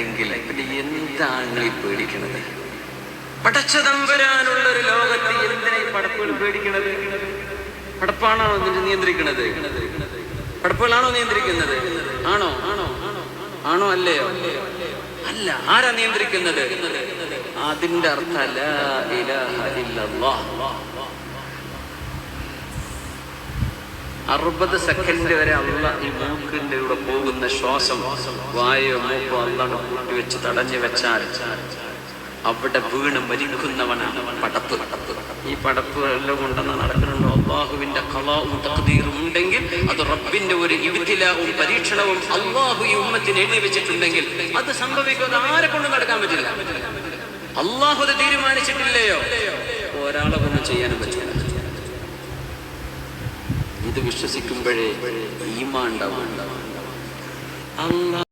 ഉണ്ടെങ്കിൽ പിന്നെ എന്താണ് ഈ പേടിക്കണത്? പടച്ചതമ്പരാനുള്ള ഒരു ലോകത്ത് എന്തിനാ ഈ പടപ്പുകൾ പേടിക്കണത്? പടപ്പാണോ നിയന്ത്രിക്കണത്? പടപ്പുകളാണോ നിയന്ത്രിക്കുന്നത്? ആണോ? ആണോ ആണോ അല്ലയോ? അല്ല ആരാ നിയന്ത്രിക്കുന്നത്? അതിന്റെ അർത്ഥം അറുപത് സെക്കൻഡ് വരെ അല്ല ഈ മൂക്കിന്റെ കൂടെ പോകുന്ന ശ്വാസം വായോ മൂക്കോ അള്ളാണ് കൂട്ടി വെച്ച് തടഞ്ഞു വെച്ചാൽ അവിടെ വീണ് മരിക്കുന്നവനാണ് പടപ്പ്. ഈ പടപ്പ് എല്ലാം കൊണ്ടെന്ന് നടക്കുന്നുണ്ടോ. അള്ളാഹുവിന്റെ കളാവും തക്തീറും ഉണ്ടെങ്കിൽ അത് റബ്ബിന്റെ ഒരു ഇവിത്തിലാവും പരീക്ഷണവും അള്ളാഹു ഈ ഉമ്മത്തിന് എഴുതി വെച്ചിട്ടുണ്ടെങ്കിൽ അത് സംഭവിക്കുന്നത് ആരെ കൊണ്ടും നടക്കാൻ പറ്റില്ല. അള്ളാഹു അത് തീരുമാനിച്ചിട്ടില്ലയോ? ഒരാളെ കൊണ്ടും ചെയ്യാനും പറ്റില്ല. ഇത് വിശ്വസിക്കുമ്പോഴേ ഈമാണ്ടാവും അള്ളാഹ്